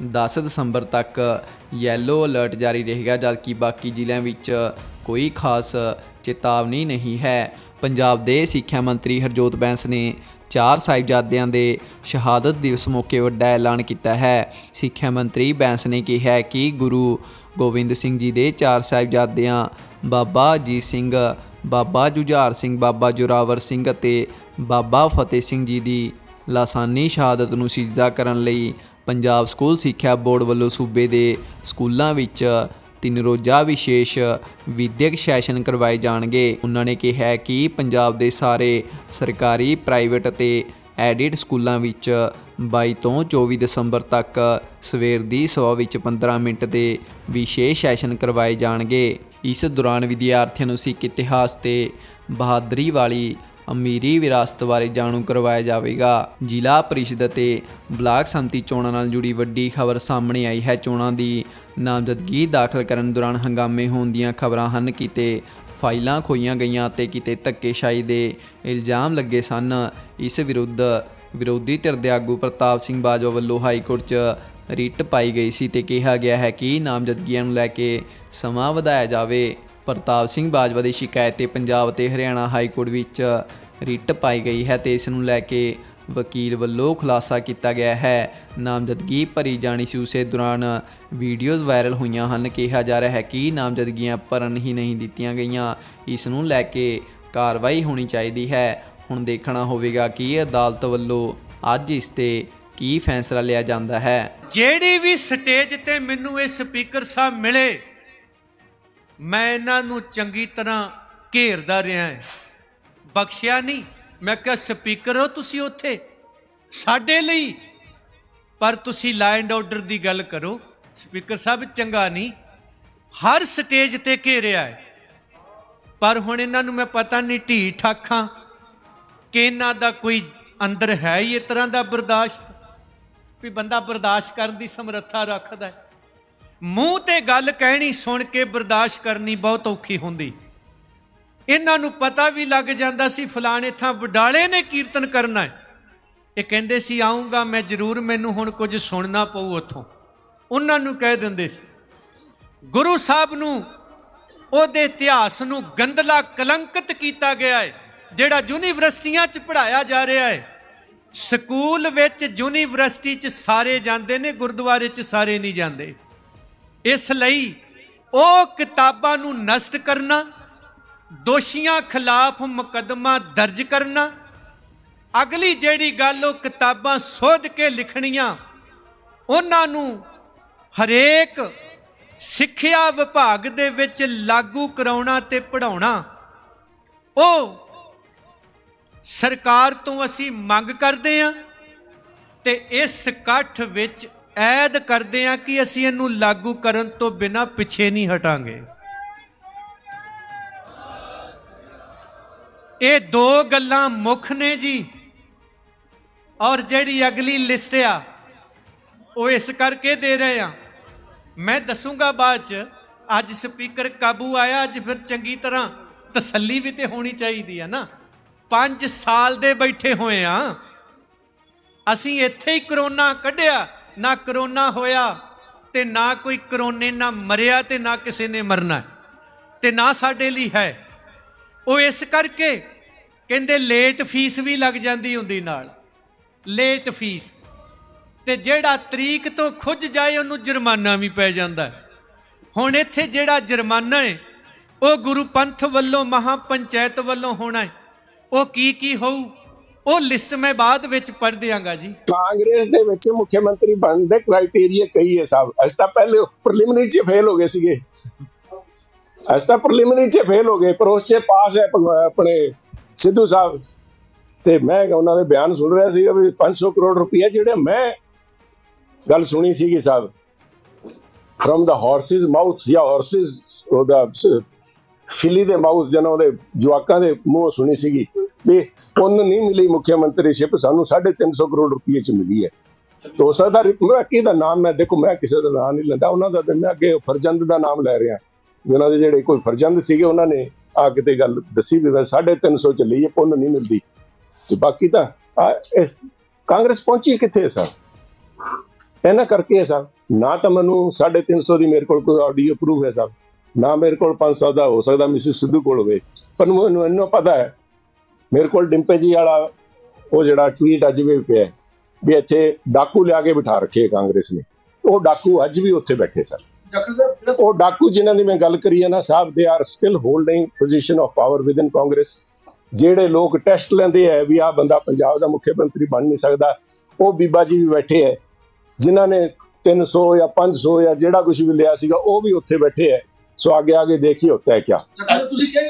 10 ਦਸੰਬਰ ਤੱਕ ਯੈਲੋ ਅਲਰਟ ਜਾਰੀ ਰਹੇਗਾ, ਜਦਕਿ ਬਾਕੀ ਜ਼ਿਲ੍ਹਿਆਂ ਵਿੱਚ ਕੋਈ ਖਾਸ ਚੇਤਾਵਨੀ ਨਹੀਂ ਹੈ। ਪੰਜਾਬ ਦੇ ਸਿੱਖਿਆ ਮੰਤਰੀ ਹਰਜੋਤ ਬੈਂਸ ਨੇ ਚਾਰ ਸਾਹਿਬਜ਼ਾਦਿਆਂ ਦੇ ਸ਼ਹਾਦਤ ਦਿਵਸ ਮੌਕੇ ਵੱਡਾ ਐਲਾਨ ਕੀਤਾ ਹੈ। ਸਿੱਖਿਆ ਮੰਤਰੀ ਬੈਂਸ ਨੇ ਕਿਹਾ ਕਿ ਗੁਰੂ ਗੋਬਿੰਦ ਸਿੰਘ ਜੀ ਦੇ ਚਾਰ ਸਾਹਿਬਜ਼ਾਦਿਆਂ ਬਾਬਾ ਅਜੀਤ ਸਿੰਘ, ਬਾਬਾ ਜੁਝਾਰ ਸਿੰਘ, ਬਾਬਾ ਜੋਰਾਵਰ ਸਿੰਘ ਅਤੇ ਬਾਬਾ ਫਤਿਹ ਸਿੰਘ ਜੀ ਦੀ ਲਾਸਾਨੀ ਸ਼ਹਾਦਤ ਨੂੰ ਸਿਜਦਾ ਕਰਨ ਲਈ ਪੰਜਾਬ ਸਕੂਲ ਸਿੱਖਿਆ ਬੋਰਡ ਵੱਲੋਂ ਸੂਬੇ ਦੇ ਸਕੂਲਾਂ ਵਿੱਚ ਤਿੰਨ ਰੋਜ਼ਾ ਵਿਸ਼ੇਸ਼ ਵਿਦਿਅਕ ਸੈਸ਼ਨ ਕਰਵਾਏ ਜਾਣਗੇ। ਉਹਨਾਂ ਨੇ ਕਿਹਾ ਕਿ ਪੰਜਾਬ ਦੇ ਸਾਰੇ ਸਰਕਾਰੀ, ਪ੍ਰਾਈਵੇਟ ਅਤੇ ਐਡਿਡ ਸਕੂਲਾਂ ਵਿੱਚ 22 ਤੋਂ 24 ਦਸੰਬਰ ਤੱਕ ਸਵੇਰ ਦੀ ਸਵਾ ਵਿੱਚ 15 ਮਿੰਟ ਦੇ ਵਿਸ਼ੇਸ਼ ਸੈਸ਼ਨ ਕਰਵਾਏ ਜਾਣਗੇ। ਇਸ ਦੌਰਾਨ ਵਿਦਿਆਰਥੀਆਂ ਨੂੰ ਸਿੱਖ ਇਤਿਹਾਸ ਤੇ ਬਹਾਦਰੀ ਵਾਲੀ ਅਮੀਰੀ ਵਿਰਾਸਤ ਬਾਰੇ ਜਾਣੂ ਕਰਵਾਇਆ ਜਾਵੇਗਾ। ਜ਼ਿਲ੍ਹਾ ਪਰਿਸ਼ਦ ਅਤੇ ਬਲਾਕ ਸੰਮਤੀ ਚੋਣਾਂ ਨਾਲ ਜੁੜੀ ਵੱਡੀ ਖਬਰ ਸਾਹਮਣੇ ਆਈ ਹੈ। ਚੋਣਾਂ ਦੀ ਨਾਮਜ਼ਦਗੀ ਦਾਖਲ ਕਰਨ ਦੌਰਾਨ ਹੰਗਾਮੇ ਹੋਣ ਦੀਆਂ ਖਬਰਾਂ ਹਨ। ਕਿਤੇ ਫਾਈਲਾਂ ਖੋਈਆਂ ਗਈਆਂ ਅਤੇ ਕਿਤੇ ਧੱਕੇਸ਼ਾਹੀ ਦੇ ਇਲਜ਼ਾਮ ਲੱਗੇ ਸਨ। ਇਸ ਵਿਰੁੱਧ ਵਿਰੋਧੀ ਧਿਰ ਦੇ ਆਗੂ ਪ੍ਰਤਾਪ ਸਿੰਘ ਬਾਜਵਾ ਵੱਲੋਂ ਹਾਈ ਕੋਰਟ 'ਚ ਰਿਟ ਪਾਈ ਗਈ ਸੀ ਤੇ ਕਿਹਾ ਗਿਆ ਹੈ ਕਿ ਨਾਮਜ਼ਦਗੀਆਂ ਨੂੰ ਲੈ ਕੇ ਸਮਾਂ ਵਧਾਇਆ ਜਾਵੇ। ਪ੍ਰਤਾਪ ਸਿੰਘ ਬਾਜਵਾ ਦੀ ਸ਼ਿਕਾਇਤ ਤੇ ਪੰਜਾਬ ਤੇ ਹਰਿਆਣਾ ਹਾਈ ਕੋਰਟ ਵਿੱਚ ਰਿਟ ਪਾਈ ਗਈ ਹੈ ਤੇ ਇਸ ਨੂੰ ਲੈ ਕੇ ਵਕੀਲ ਵੱਲੋਂ ਖੁਲਾਸਾ ਕੀਤਾ ਗਿਆ ਹੈ। ਨਾਮਜ਼ਦਗੀ ਭਰੀ ਜਾਣੀ ਸੀ। ਉਸੇ ਦੌਰਾਨ ਵੀਡੀਓਜ਼ ਵਾਇਰਲ ਹੋਈਆਂ ਹਨ। ਕਿਹਾ ਜਾ ਰਿਹਾ ਹੈ ਕਿ ਨਾਮਜ਼ਦਗੀਆਂ ਭਰਨ ਹੀ ਨਹੀਂ ਦਿੱਤੀਆਂ ਗਈਆਂ। ਇਸ ਨੂੰ ਲੈ ਕੇ ਕਾਰਵਾਈ ਹੋਣੀ ਚਾਹੀਦੀ ਹੈ। ਹੁਣ ਦੇਖਣਾ ਹੋਵੇਗਾ ਕਿ ਅਦਾਲਤ ਵੱਲੋਂ ਅੱਜ ਇਸ ਤੇ ਕੀ ਫੈਸਲਾ ਲਿਆ ਜਾਂਦਾ ਹੈ। ਜਿਹੜੀ ਵੀ ਸਟੇਜ ਤੇ ਮੈਨੂੰ ਇਹ ਸਪੀਕਰ ਸਾਹਿਬ ਮਿਲੇ ਮੈਂ ਇਹਨਾਂ ਨੂੰ ਚੰਗੀ ਤਰ੍ਹਾਂ ਘੇਰਦਾ ਰਿਹਾ ਹਾਂ। ਬਖਸ਼ਿਆ ਨਹੀਂ। ਮੈਂ ਕਿਹਾ, ਸਪੀਕਰ ਹੋ ਤੁਸੀਂ ਉੱਥੇ? ਸਾਡੇ ਲਈ? ਪਰ ਤੁਸੀਂ ਲਾ ਐਂਡ ਆਰਡਰ ਦੀ ਗੱਲ ਕਰੋ। ਸਪੀਕਰ ਸਾਹਿਬ, ਚੰਗਾ ਨਹੀਂ। ਹਰ ਸਟੇਜ ਤੇ ਘੇਰਿਆ ਹੈ। ਪਰ ਹੁਣ ਇਹਨਾਂ ਨੂੰ ਮੈਂ ਪਤਾ ਨਹੀਂ ਢੀ ਠਾਖਾਂ ਕਿ ਇਹਨਾਂ ਦਾ ਕੋਈ ਅੰਦਰ ਹੈ ਹੀ ਇਸ ਤਰ੍ਹਾਂ ਦਾ ਬਰਦਾਸ਼ਤ? ਵੀ ਬੰਦਾ ਬਰਦਾਸ਼ਤ ਕਰਨ ਦੀ ਸਮਰੱਥਾ ਰੱਖਦਾ ਹੈ। ਮੂੰਹ ਤੇ ਗੱਲ ਕਹਿਣੀ, ਸੁਣ ਕੇ ਬਰਦਾਸ਼ਤ ਕਰਨੀ ਬਹੁਤ ਔਖੀ ਹੁੰਦੀ। ਇਹਨਾਂ ਨੂੰ ਪਤਾ ਵੀ ਲੱਗ ਜਾਂਦਾ ਸੀ, ਫਲਾਣੇ ਥਾਂ ਵਡਾਲੇ ਨੇ ਕੀਰਤਨ ਕਰਨਾ ਹੈ। ਇਹ ਕਹਿੰਦੇ ਸੀ ਆਉਂਗਾ ਮੈਂ ਜ਼ਰੂਰ, ਮੈਨੂੰ ਹੁਣ ਕੁਝ ਸੁਣਨਾ ਪਊ ਉੱਥੋਂ। ਉਹਨਾਂ ਨੂੰ ਕਹਿ ਦਿੰਦੇ ਸੀ, ਗੁਰੂ ਸਾਹਿਬ ਨੂੰ, ਉਹਦੇ ਇਤਿਹਾਸ ਨੂੰ ਗੰਦਲਾ ਕਲੰਕਿਤ ਕੀਤਾ ਗਿਆ ਹੈ, ਜਿਹੜਾ ਯੂਨੀਵਰਸਿਟੀਆਂ 'ਚ ਪੜਾਇਆ ਜਾ ਰਿਹਾ ਹੈ। ਸਕੂਲ ਵਿੱਚ ਯੂਨੀਵਰਸਿਟੀ 'ਚ ਸਾਰੇ ਜਾਂਦੇ ਨੇ, ਗੁਰਦੁਆਰੇ 'ਚ ਸਾਰੇ ਨਹੀਂ ਜਾਂਦੇ। ਇਸ ਲਈ ਉਹ ਕਿਤਾਬਾਂ ਨੂੰ ਨਸ਼ਟ ਕਰਨਾ, ਦੋਸ਼ੀਆਂ ਖਿਲਾਫ ਮੁਕੱਦਮਾ ਦਰਜ ਕਰਨਾ, ਅਗਲੀ ਜਿਹੜੀ ਗੱਲ ਉਹ ਕਿਤਾਬਾਂ ਸੋਧ ਕੇ ਲਿਖਣੀਆਂ, ਉਹਨਾਂ ਨੂੰ ਹਰੇਕ ਸਿੱਖਿਆ ਵਿਭਾਗ ਦੇ ਵਿੱਚ ਲਾਗੂ ਕਰਾਉਣਾ ਤੇ ਪੜਾਉਣਾ ਉਹ ਸਰਕਾਰ ਤੋਂ ਅਸੀਂ ਮੰਗ ਕਰਦੇ ਹਾਂ ਤੇ ਇਸ ਇਕੱਠ ਵਿੱਚ ਐਦ ਕਰਦੇ ਹਾਂ ਕਿ ਅਸੀਂ ਇਹਨੂੰ ਲਾਗੂ ਕਰਨ ਤੋਂ ਬਿਨਾਂ ਪਿੱਛੇ ਨਹੀਂ ਹਟਾਂਗੇ। ਇਹ ਦੋ ਗੱਲਾਂ ਮੁੱਖ ਨੇ ਜੀ। ਔਰ ਜਿਹੜੀ ਅਗਲੀ ਲਿਸਟ ਆ, ਉਹ ਇਸ ਕਰਕੇ ਦੇ ਰਹੇ ਆ। ਮੈਂ ਦੱਸੂਗਾ ਬਾਅਦ ਚ, ਅੱਜ ਸਪੀਕਰ ਕਾਬੂ ਆਇਆ, ਅੱਜ ਫਿਰ ਚੰਗੀ ਤਰ੍ਹਾਂ ਤਸੱਲੀ ਵੀ ਤੇ ਹੋਣੀ ਚਾਹੀਦੀ ਆ ਨਾ। 5 ਸਾਲ ਦੇ ਬੈਠੇ ਹੋਏ ਆ। ਅਸੀਂ ਇੱਥੇ ਹੀ ਕਰੋਨਾ ਕੱਢਿਆ। ਨਾ ਕਰੋਨਾ ਹੋਇਆ ਤੇ ਨਾ ਕੋਈ ਕਰੋਨੇ ਨਾ ਮਰਿਆ ਤੇ ਨਾ ਕਿਸੇ ਨੇ ਮਰਨਾ ਤੇ ਨਾ ਸਾਡੇ ਲਈ ਹੈ। ਉਹ ਇਸ ਕਰਕੇ ਕਹਿੰਦੇ ਲੇਟ ਫੀਸ ਵੀ ਲੱਗ ਜਾਂਦੀ ਹੁੰਦੀ ਨਾਲ। Late fee. ਤੇ ਜਿਹੜਾ ਤਰੀਕ ਤੋਂ ਖੁੱਜ ਜਾਏ ਉਹਨੂੰ ਜੁਰਮਾਨਾ ਵੀ ਪੈ ਜਾਂਦਾ ਹੁਣ ਇੱਥੇ ਜਿਹੜਾ ਜੁਰਮਾਨਾ ਹੈ, ਉਹ ਗੁਰੂ ਪੰਥ ਵੱਲੋਂ ਮਹਾ ਪੰਚਾਇਤ ਵੱਲੋਂ ਹੋਣਾ ਹੈ। ਉਹ ਕੀ ਕੀ ਹੋਊ? ਉਹ ਲਿਸਟ ਮੈਂ ਬਾਅਦ ਵਿੱਚ ਪੜ੍ਹ ਦਿਆਂਗਾ ਜੀ। ਕਾਂਗਰਸ ਦੇ ਵਿੱਚ ਮੁੱਖ ਮੰਤਰੀ ਬਣਨ ਦੇ ਕ੍ਰਾਈਟੇਰੀਆ ਕਈ ਹੈ ਸਾਹਿਬ ਅਸੀਂ ਤਾਂ ਪਹਿਲੇ ਪ੍ਰੀਲਿਮਿਨਰੀ ਚ ਫੇਲ ਹੋ ਗਏ ਸੀਗੇ। ਅਸੀਂ ਤਾਂ ਪ੍ਰੀਲਿਮਿਨਰੀ ਚ ਫੇਲ ਹੋ ਗਏ। ਪਰ ਉਸ ਚ ਪਾਸ ਹੈ ਆਪਣੇ ਸਿੱਧੂ ਸਾਹਿਬ। ਤੇ ਮੈਂ ਉਹਨਾਂ ਦੇ ਬਿਆਨ ਸੁਣ ਰਿਹਾ ਸੀ ਵੀ 500 ਕਰੋੜ ਰੁਪਏ ਜਿਹੜੇ ਮੈਂ ਗੱਲ ਸੁਣੀ ਸੀਗੀ ਸਾਹਿਬ। ਫਰਮ ਦਾ ਹਾਰਸਸ ਮਾਊਥ ਜਾਂ ਹਾਰਸਸ ਉਹਦਾ ਫਿਲੀ ਦੇ ਮਾਊਥ ਜਨਾਂ ਉਹਦੇ ਜਵਾਕਾਂ ਦੇ ਮੂੰਹ ਸੁਣੀ ਸੀਗੀ। ਵੀ ਪੁੰਨ ਨਹੀਂ ਮਿਲੀ ਮੁੱਖ ਮੰਤਰੀਸ਼ਿਪ ਸਾਨੂੰ 350 ਕਰੋੜ ਰੁਪਏ ਚ ਮਿਲੀ ਹੈ। ਤੋ ਹੋ ਸਕਦਾ ਮੈਂ ਕਿਹਦਾ ਨਾਮ ਮੈਂ ਦੇਖੋ, ਮੈਂ ਕਿਸੇ ਦਾ ਨਾਮ ਨਹੀਂ ਲੈਂਦਾ, ਉਹਨਾਂ ਦਾ ਤੇ ਮੈਂ ਅੱਗੇ ਫਰਜ਼ੰਦ ਦਾ ਨਾਮ ਲੈ ਰਿਹਾ। ਉਹਨਾਂ ਦੇ ਜਿਹੜੇ ਕੋਈ ਫਰਜ਼ੰਦ ਸੀਗੇ, ਉਹਨਾਂ ਨੇ ਆ ਕਿਤੇ ਗੱਲ ਦੱਸੀ ਵੀ ਮੈਂ 350 ਚ ਲਈ ਹੈ, ਪੁੰਨ ਨਹੀਂ ਮਿਲਦੀ। ਤੇ ਬਾਕੀ ਤਾਂ ਇਸ ਕਾਂਗਰਸ ਪਹੁੰਚੀ ਕਿੱਥੇ ਸਰ? ਇਹਨਾਂ ਕਰਕੇ ਹੈ ਸਰ। ਨਾ ਤਾਂ ਮੈਨੂੰ 350 ਦੀ ਮੇਰੇ ਕੋਲ ਕੋਈ ਆਡੀਓ ਪ੍ਰੂਫ ਹੈ ਸਰ। ਨਾ ਮੇਰੇ ਕੋਲ 500 ਦਾ ਹੋ ਸਕਦਾ ਮਿਸਿਸ ਸਿੱਧੂ ਕੋਲ ਹੋਵੇ। ਪਰ ਮੈਨੂੰ ਇੰਨਾ ਪਤਾ ਹੈ ਮੇਰੇ ਕੋਲ ਡਿੰਪੇ ਜੀ ਵਾਲਾ ਉਹ ਜਿਹੜਾ ਟਵੀਟ ਅੱਜ ਵੀ ਪਿਆ ਵੀ ਇੱਥੇ ਡਾਕੂ ਲਿਆ ਕੇ ਬਿਠਾ ਰੱਖੇ ਕਾਂਗਰਸ ਨੇ। ਉਹ ਡਾਕੂ ਅੱਜ ਵੀ ਉੱਥੇ ਬੈਠੇ ਸਨ। ਡਾਕਟਰ ਸਾਹਿਬ ਜਿਹੜਾ ਉਹ ਡਾਕੂ ਜਿਨ੍ਹਾਂ ਦੀ ਮੈਂ ਗੱਲ ਕਰੀ ਹੈ ਨਾ ਸਾਹਿਬ they are still holding position of power within Congress ਜਿਹੜੇ ਲੋਕ ਟੈਸਟ ਲੈਂਦੇ ਆ ਵੀ ਆਹ ਬੰਦਾ ਪੰਜਾਬ ਦਾ ਮੁੱਖ ਮੰਤਰੀ ਬਣ ਨਹੀਂ ਸਕਦਾ ਉਹ ਬੀਬਾ ਜੀ ਵੀ ਬੈਠੇ ਹੈ ਜਿਨ੍ਹਾਂ ਨੇ 300 ਜਾਂ 500 ਜਾਂ ਜਿਹੜਾ ਕੁਝ ਵੀ ਲਿਆ ਸੀਗਾ ਉਹ ਵੀ ਉੱਥੇ ਬੈਠੇ ਹੈ ਸੋ ਆਗੇ ਆਗੇ ਦੇਖੀ ਹੋਤਾ ਹੈ ਕਿਆ। ਤੁਸੀਂ ਕਿਹਾ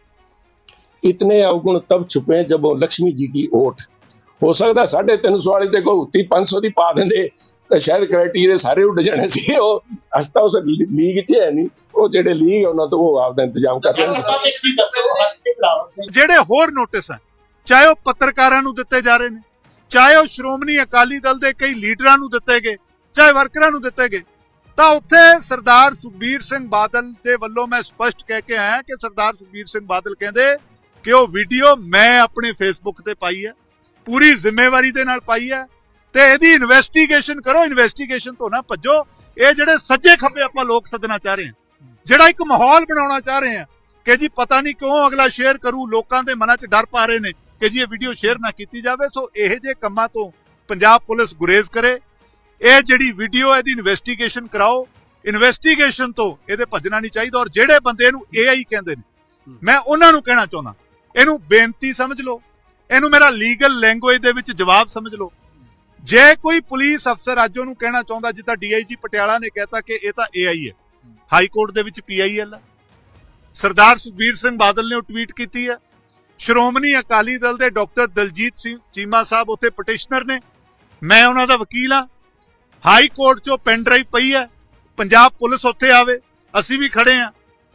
इतने अवगुण तब छुपे जब वो लक्ष्मी जी की ओट ਹੋ ਸਕਦਾ 350 ਵਾਲੀ ਤੇ ਕੋਈ ਉੱਤੀ 500 ਦੀ ਪਾ ਦਿੰਦੇ ਤਾਂ ਸ਼ਾਇਦ ਕ੍ਰਾਈਟੇਰੀਆ ਸਾਰੇ ਉੱਡ ਜਾਣੇ ਸੀ ਉਹ ਅਸਤਾ ਉਸ ਲੀਗ 'ਚ ਹੈ ਨਹੀਂ ਉਹ ਜਿਹੜੇ ਲੀਗ ਉਹਨਾਂ ਤੋਂ ਉਹ ਆਪਦਾ ਇੰਤਜ਼ਾਮ ਕਰ ਹੈ ਲੈਣਗੇ ਸਾਹਿਬ ਇੱਕ ਚੀਜ਼ ਦੱਸੋ ਹਰ ਸਿੰਘ ਰਾਵਤ ਸਿੰਘ ਜਿਹੜੇ ਹੋਰ ਨੋਟਿਸ ਹੈ ਚਾਹੇ ਉਹ ਪੱਤਰਕਾਰਾਂ ਨੂੰ ਦਿੱਤੇ ਜਾ ਰਹੇ ਨੇ ਚਾਹੇ ਉਹ ਸ਼੍ਰੋਮਣੀ ਅਕਾਲੀ ਦਲ ਦੇ ਕਈ ਲੀਡਰਾਂ ਨੂੰ ਦਿੱਤੇ ਗਏ ਚਾਹੇ ਵਰਕਰਾਂ ਨੂੰ ਦਿੱਤੇ ਗਏ ਤਾਂ ਉੱਥੇ ਸਰਦਾਰ ਸੁਖਬੀਰ ਸਿੰਘ ਬਾਦਲ ਦੇ ਵੱਲੋਂ ਮੈਂ ਸਪਸ਼ਟ ਕਹਿ ਕੇ ਆਇਆ ਕਿ ਸਰਦਾਰ ਸੁਖਬੀਰ ਸਿੰਘ ਬਾਦਲ ਕਹਿੰਦੇ ਕਿ ਉਹ ਵੀਡੀਓ ਮੈਂ ਆਪਣੇ ਫੇਸਬੁੱਕ ਤੇ ਪਾਈ ਹੈ, ਪੂਰੀ ਜ਼ਿੰਮੇਵਾਰੀ ਦੇ ਨਾਲ ਪਾਈ ਹੈ ਤੇ ਇਹਦੀ ਇਨਵੈਸਟੀਗੇਸ਼ਨ ਕਰੋ ਇਨਵੈਸਟੀਗੇਸ਼ਨ ਤੋਂ ਨਾ ਭੱਜੋ। ਇਹ ਜਿਹੜੇ ਸੱਜੇ ਖੱਬੇ ਆਪਾਂ ਲੋਕ ਸੱਦਣਾ ਚਾਹ ਰਹੇ ਹਾਂ, ਜਿਹੜਾ ਇੱਕ ਮਾਹੌਲ ਬਣਾਉਣਾ ਚਾਹ ਰਹੇ ਹਾਂ ਕਿ ਜੀ ਪਤਾ ਨਹੀਂ ਕਿਉਂ ਅਗਲਾ ਸ਼ੇਅਰ ਕਰੂ, ਲੋਕਾਂ ਦੇ ਮਨਾਂ 'ਚ ਡਰ ਪਾ ਰਹੇ ਨੇ ਕਿ ਜੀ ਇਹ ਵੀਡੀਓ ਸ਼ੇਅਰ ਨਾ ਕੀਤੀ ਜਾਵੇ। ਸੋ ਇਹ ਜੇ ਕੰਮਾਂ ਤੋਂ ਪੰਜਾਬ ਪੁਲਿਸ ਗੁਰੇਜ਼ ਕਰੇ। ਇਹ ਜਿਹੜੀ ਵੀਡੀਓ ਇਹਦੀ ਇਨਵੈਸਟੀਗੇਸ਼ਨ ਕਰਾਓ। ਇਨਵੈਸਟੀਗੇਸ਼ਨ ਤੋਂ ਇਹਦੇ ਭੱਜਣਾ ਨਹੀਂ ਚਾਹੀਦਾ ਔਰ ਜਿਹੜੇ ਬੰਦੇ ਨੂੰ AI ਕਹਿੰਦੇ ਨੇ, ਮੈਂ ਉਹਨਾਂ ਨੂੰ ਕਹਿਣਾ ਚਾਹੁੰਦਾ। ਇਹਨੂੰ ਬੇਨਤੀ ਸਮਝ ਲਓ। ਇਹਨੂੰ ਮੇਰਾ ਲੀਗਲ ਲੈਂਗੁਏਜ ਦੇ ਵਿੱਚ ਜਵਾਬ ਸਮਝ ਲਓ। ਜੇ ਕੋਈ ਪੁਲਿਸ ਅਫਸਰ ਅੱਜ ਉਹਨੂੰ ਕਹਿਣਾ ਚਾਹੁੰਦਾ, ਜਿੱਦਾਂ ਡੀਆਈਜੀ ਪਟਿਆਲਾ ਨੇ ਕਹਿਤਾ ਕਿ ਇਹ ਤਾਂ AI ਹੈ। ਹਾਈ ਕੋਰਟ ਦੇ ਵਿੱਚ PIL ਹੈ। ਸਰਦਾਰ ਸੁਖਬੀਰ ਸਿੰਘ ਬਾਦਲ ਨੇ ਉਹ ਟਵੀਟ ਕੀਤੀ ਹੈ। ਸ਼੍ਰੋਮਣੀ ਅਕਾਲੀ ਦਲ ਦੇ ਡਾਕਟਰ ਦਲਜੀਤ ਸਿੰਘ ਚੀਮਾ ਸਾਹਿਬ ਉੱਥੇ ਪਟੀਸ਼ਨਰ ਨੇ। ਮੈਂ ਉਹਨਾਂ ਦਾ ਵਕੀਲ ਹਾਂ। ਹਾਈ ਕੋਰਟ 'ਚੋਂ ਪੈਨ ਡਰਾਈਵ ਪਈ ਹੈ। ਪੰਜਾਬ ਪੁਲਿਸ ਉੱਥੇ ਆਵੇ। ਅਸੀਂ ਵੀ ਖੜੇ ਹਾਂ।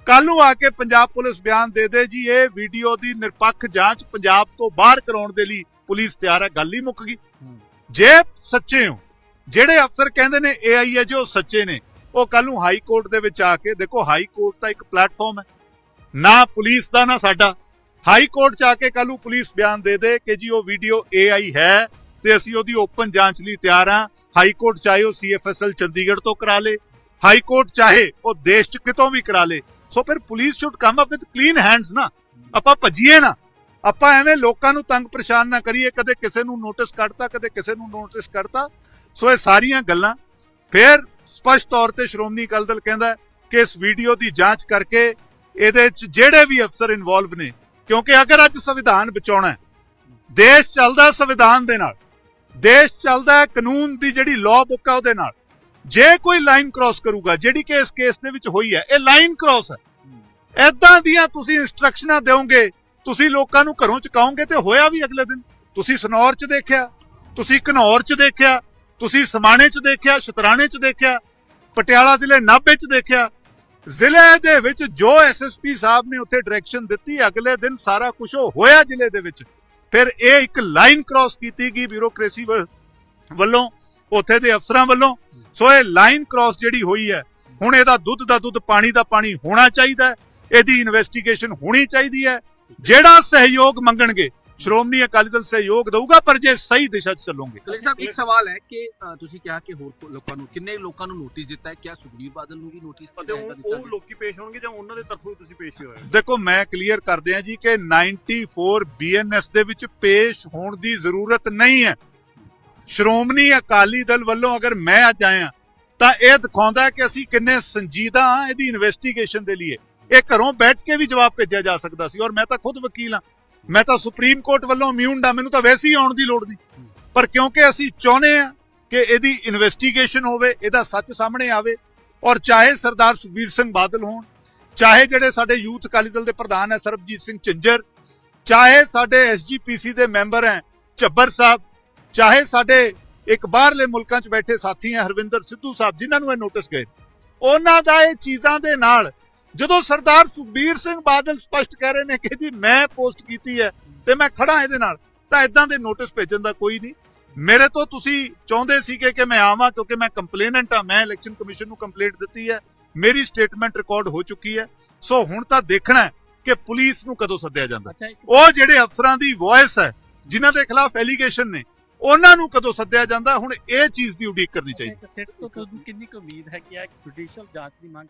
ਕੱਲ ਨੂੰ ਆ ਕੇ ਪੰਜਾਬ ਪੁਲਿਸ ਬਿਆਨ ਦੇ ਦੇ ਜੀ। ਇਹ ਵੀਡੀਓ ਦੀ ਨਿਰਪੱਖ ਜਾਂਚ ਪੰਜਾਬ ਤੋਂ ਬਾਹਰ ਕਰਾਉਣ ਦੇ ਲਈ ਪੁਲਿਸ ਤਿਆਰ ਹੈ ਗੱਲ ਹੀ ਮੁੱਕ ਗਈ। ਜੇ ਸੱਚੇ ਹੋ, ਜਿਹੜੇ ਅਫਸਰ ਕਹਿੰਦੇ ਨੇ AI ਹੈ ਜੋ ਸੱਚੇ ਨੇ। ਉਹ ਕੱਲ ਨੂੰ ਹਾਈ ਕੋਰਟ ਦੇ ਵਿੱਚ ਆ ਕੇ, ਦੇਖੋ ਹਾਈ ਕੋਰਟ ਤਾਂ ਇੱਕ ਪਲੇਟਫਾਰਮ ਹੈ। ਨਾ ਪੁਲਿਸ ਦਾ, ਨਾ ਸਾਡਾ। ਹਾਈ ਕੋਰਟ ਚ ਆ ਕੇ ਕੱਲ ਨੂੰ ਪੁਲਿਸ ਬਿਆਨ ਦੇ ਦੇ ਕਿ ਜੀ, ਉਹ ਵੀਡੀਓ AI ਹੈ ਤੇ ਅਸੀਂ ਉਹਦੀ ਓਪਨ ਜਾਂਚ ਲਈ ਤਿਆਰ ਹਾਂ ਹਾਈ ਕੋਰਟ ਚਾਹੇ ਉਹ CFSL ਚੰਡੀਗੜ੍ਹ ਤੋਂ ਕਰਾ ਲੇ। ਹਾਈ ਕੋਰਟ ਚਾਹੇ ਉਹ ਦੇਸ਼ ਚ ਕਿਤੋਂ ਵੀ ਕਰਾ ਲੇ। ਸੋ ਫਿਰ police should come up with clean hands ਨਾ। ਆਪਾਂ ਭੱਜੀਏ ਨਾ। ਆਪਾਂ ਐਵੇਂ ਲੋਕਾਂ ਨੂੰ ਤੰਗ ਪਰੇਸ਼ਾਨ ਨਾ ਕਰੀਏ। ਕਦੇ ਕਿਸੇ ਨੂੰ ਨੋਟਿਸ ਕੱਢਤਾ, ਕਦੇ ਕਿਸੇ ਨੂੰ ਨੋਟਿਸ ਕੱਢਤਾ। ਸੋ ਇਹ ਸਾਰੀਆਂ ਗੱਲਾਂ ਫਿਰ ਸਪਸ਼ਟ ਤੌਰ ਤੇ ਸ਼੍ਰੋਮਣੀ ਅਕਾਲੀ ਦਲ ਕਹਿੰਦਾ ਕਿ ਇਸ ਵੀਡੀਓ ਦੀ ਜਾਂਚ ਕਰਕੇ ਇਹਦੇ ਵਿੱਚ ਜਿਹੜੇ ਵੀ ਅਫਸਰ ਇਨਵੋਲਵ ਨੇ, ਕਿਉਂਕਿ ਅਗਰ ਅੱਜ ਸੰਵਿਧਾਨ ਬਚਾਉਣਾ ਹੈ, ਦੇਸ਼ ਚੱਲਦਾ ਸੰਵਿਧਾਨ ਦੇ ਨਾਲ। ਦੇਸ਼ ਚੱਲਦਾ ਕਾਨੂੰਨ ਦੀ ਜਿਹੜੀ ਲਾਅ ਬੁੱਕ ਆ ਉਹਦੇ ਨਾਲ। ਜੇ ਕੋਈ ਲਾਈਨ ਕ੍ਰਾਸ ਕਰੂਗਾ, ਜਿਹੜੀ ਕਿ ਇਸ ਕੇਸ ਦੇ ਵਿੱਚ ਹੋਈ ਹੈ, ਇਹ ਲਾਈਨ ਕ੍ਰਾਸ ਹੈ। ਐਦਾਂ ਦੀਆਂ ਤੁਸੀਂ ਇਨਸਟਰਕਸ਼ਨਾਂ ਦਿਓਗੇ, ਤੁਸੀਂ ਲੋਕਾਂ ਨੂੰ ਘਰੋਂ ਚਕਾਓਗੇ ਤੇ ਹੋਇਆ ਵੀ ਅਗਲੇ ਦਿਨ। ਤੁਸੀਂ ਸਨੌਰ 'ਚ ਦੇਖਿਆ, ਤੁਸੀਂ ਘਨੌਰ 'ਚ ਦੇਖਿਆ, ਤੁਸੀਂ ਸਮਾਣੇ 'ਚ ਦੇਖਿਆ, ਸ਼ਤਰਾਣੇ 'ਚ ਦੇਖਿਆ, ਪਟਿਆਲਾ ਜ਼ਿਲ੍ਹੇ ਨਾਭੇ 'ਚ ਦੇਖਿਆ। ਜ਼ਿਲ੍ਹੇ ਦੇ ਵਿੱਚ ਜੋ ਐਸਐਸਪੀ ਸਾਹਿਬ ਨੇ ਉੱਥੇ ਡਾਇਰੈਕਸ਼ਨ ਦਿੱਤੀ, ਅਗਲੇ ਦਿਨ ਸਾਰਾ ਕੁਝ ਹੋਇਆ ਜ਼ਿਲ੍ਹੇ ਦੇ ਵਿੱਚ। ਫਿਰ ਇਹ ਇੱਕ ਲਾਈਨ ਕ੍ਰਾਸ ਕੀਤੀ ਗਈ ਬਿਊਰੋਕ੍ਰੇਸੀ ਵੱਲ- ਵੱਲੋਂ, ਉੱਥੇ ਦੇ ਅਫਸਰਾਂ ਵੱਲੋਂ। ਸੋ ਇਹ ਲਾਈਨ ਕ੍ਰਾਸ ਜਿਹੜੀ ਹੋਈ ਹੈ, ਹੁਣ ਇਹਦਾ ਦੁੱਧ ਦਾ ਦੁੱਧ, ਪਾਣੀ ਦਾ ਪਾਣੀ ਹੋਣਾ ਚਾਹੀਦਾ ਇਹਦੀ ਇਨਵੈਸਟੀਗੇਸ਼ਨ ਹੋਣੀ ਚਾਹੀਦੀ ਹੈ। ਜਿਹੜਾ ਸਹਿਯੋਗ ਮੰਗਣਗੇ ਸ਼੍ਰੋਮਣੀ ਅਕਾਲੀ ਦਲ ਸਹਿਯੋਗ ਦਊਗਾ ਪਰ ਜੇ ਸਹੀ ਦਿਸ਼ਾ 'ਚ ਚੱਲੋਗੇ। ਕਲੇਸ਼ ਸਾਹਿਬ ਇੱਕ ਸਵਾਲ ਹੈ ਕਿ ਤੁਸੀਂ ਕਿਹਾ ਕਿ ਹੋਰ ਲੋਕਾਂ ਨੂੰ ਕਿੰਨੇ ਲੋਕਾਂ ਨੂੰ ਨੋਟਿਸ ਦਿੱਤਾ ਹੈ? ਕਿਆ ਸੁਖਬੀਰ ਬਾਦਲ ਨੂੰ ਵੀ ਨੋਟਿਸ ਦਿੱਤਾ ਉਹ ਲੋਕੀ ਪੇਸ਼ ਹੋਣਗੇ ਜਾਂ ਉਹਨਾਂ ਦੇ ਤਰਫੋਂ ਤੁਸੀਂ ਪੇਸ਼ ਹੋਏ ਦੇਖੋ ਮੈਂ ਕਲੀਅਰ ਕਰ ਦਿਆਂ ਜੀ ਕਿ 94 ਬੀਐਨਐਸ ਦੇ ਵਿੱਚ ਪੇਸ਼ ਹੋਣ ਦੀ ਜ਼ਰੂਰਤ ਨਹੀਂ ਹੈ। ਸ਼੍ਰੋਮਣੀ ਅਕਾਲੀ ਦਲ ਵੱਲੋਂ ਅਗਰ ਮੈਂ ਅੱਜ ਆਇਆ ਤਾਂ ਇਹ ਦਿਖਾਉਂਦਾ ਹੈ ਕਿ ਅਸੀਂ ਕਿੰਨੇ ਸੰਜੀਦਾ ਹਾਂ ਇਹਦੀ ਇਨਵੈਸਟੀਗੇਸ਼ਨ ਦੇ ਲਈ ਇਹ ਘਰੋਂ ਬੈਠ ਕੇ ਵੀ ਜਵਾਬ ਭੇਜਿਆ ਜਾ ਸਕਦਾ ਸੀ ਔਰ ਮੈਂ ਤਾਂ ਖੁਦ ਵਕੀਲ ਹਾਂ। ਮੈਂ ਤਾਂ ਸੁਪਰੀਮ ਕੋਰਟ ਵੱਲੋਂ ਇਮਿਊਨ ਦਾ ਮੈਨੂੰ ਤਾਂ ਵੈਸੇ ਹੀ ਆਉਣ ਦੀ ਲੋੜ ਨਹੀਂ। ਪਰ ਕਿਉਂਕਿ ਅਸੀਂ ਚਾਹੁੰਦੇ ਹਾਂ ਕਿ ਇਹਦੀ ਇਨਵੈਸਟੀਗੇਸ਼ਨ ਹੋਵੇ, ਇਹਦਾ ਸੱਚ ਸਾਹਮਣੇ ਆਵੇ ਔਰ ਚਾਹੇ ਸਰਦਾਰ ਸੁਖਬੀਰ ਸਿੰਘ ਬਾਦਲ ਹੋਣ, ਚਾਹੇ ਜਿਹੜੇ ਸਾਡੇ ਯੂਥ ਅਕਾਲੀ ਦਲ ਦੇ ਪ੍ਰਧਾਨ ਹੈ ਸਰਬਜੀਤ ਸਿੰਘ ਚੰਜਰ ਚਾਹੇ ਸਾਡੇ ਐਸਜੀਪੀਸੀ ਦੇ ਮੈਂਬਰ ਹੈ ਝੱਬਰ ਸਾਹਿਬ, ਚਾਹੇ ਸਾਡੇ ਇੱਕ ਬਾਹਰਲੇ ਮੁਲਕਾਂ 'ਚ ਬੈਠੇ ਸਾਥੀ ਹੈ ਹਰਵਿੰਦਰ ਸਿੱਧੂ ਸਾਹਿਬ, ਜਿਨ੍ਹਾਂ ਨੂੰ ਇਹ ਨੋਟਿਸ ਗਏ। ਉਹਨਾਂ ਦਾ ਇਹ ਚੀਜ਼ਾਂ ਦੇ ਨਾਲ ਜਦੋਂ ਸਰਦਾਰ ਸੁਖਬੀਰ ਸਿੰਘ ਬਾਦਲ ਸਪਸ਼ਟ ਕਹਿ ਰਹੇ ਨੇ ਕਿ ਜੀ ਮੈਂ ਪੋਸਟ ਕੀਤੀ ਹੈ ਤੇ ਮੈਂ ਖੜਾ ਇਹਦੇ ਨਾਲ ਤਾਂ ਇਦਾਂ ਦੇ ਨੋਟਿਸ ਭੇਜਣ ਦਾ ਕੋਈ ਨਹੀਂ। ਮੇਰੇ ਤੋਂ ਤੁਸੀਂ ਚਾਹੁੰਦੇ ਸੀ ਕਿ ਮੈਂ ਆਵਾਂ ਕਿਉਂਕਿ ਮੈਂ ਕੰਪਲੇਨੈਂਟ ਆ ਮੈਂ ਇਲੈਕਸ਼ਨ ਕਮਿਸ਼ਨ ਨੂੰ ਕੰਪਲੇਂਟ ਦਿੱਤੀ ਹੈ ਮੇਰੀ ਸਟੇਟਮੈਂਟ ਰਿਕਾਰਡ ਹੋ ਚੁੱਕੀ ਹੈ। ਸੋ ਹੁਣ ਤਾਂ ਦੇਖਣਾ ਕਿ ਪੁਲਿਸ ਨੂੰ ਕਦੋਂ ਸੱਦਿਆ ਜਾਂਦਾ। ਉਹ ਜਿਹੜੇ ਅਫਸਰਾਂ ਦੀ ਵੌਇਸ ਹੈ ਜਿਨ੍ਹਾਂ ਦੇ ਖਿਲਾਫ ਐਲੀਗੇਸ਼ਨ ਨੇ ਉਹਨਾਂ ਨੂੰ ਕਦੋਂ ਸੱਦਿਆ ਜਾਂਦਾ? ਹੁਣ ਇਹ ਚੀਜ਼ ਦੀ ਉਡੀਕ ਕਰਨੀ ਚਾਹੀਦੀ। ਸਿੱਟ ਤੋਂ ਤੁਹਾਨੂੰ ਕਿੰਨੀ ਕੁ ਉਮੀਦ ਹੈ ਕਿ ਇਹ ਜੁਡੀਸ਼ੀਅਲ ਜਾਂਚ ਦੀ ਮੰਗ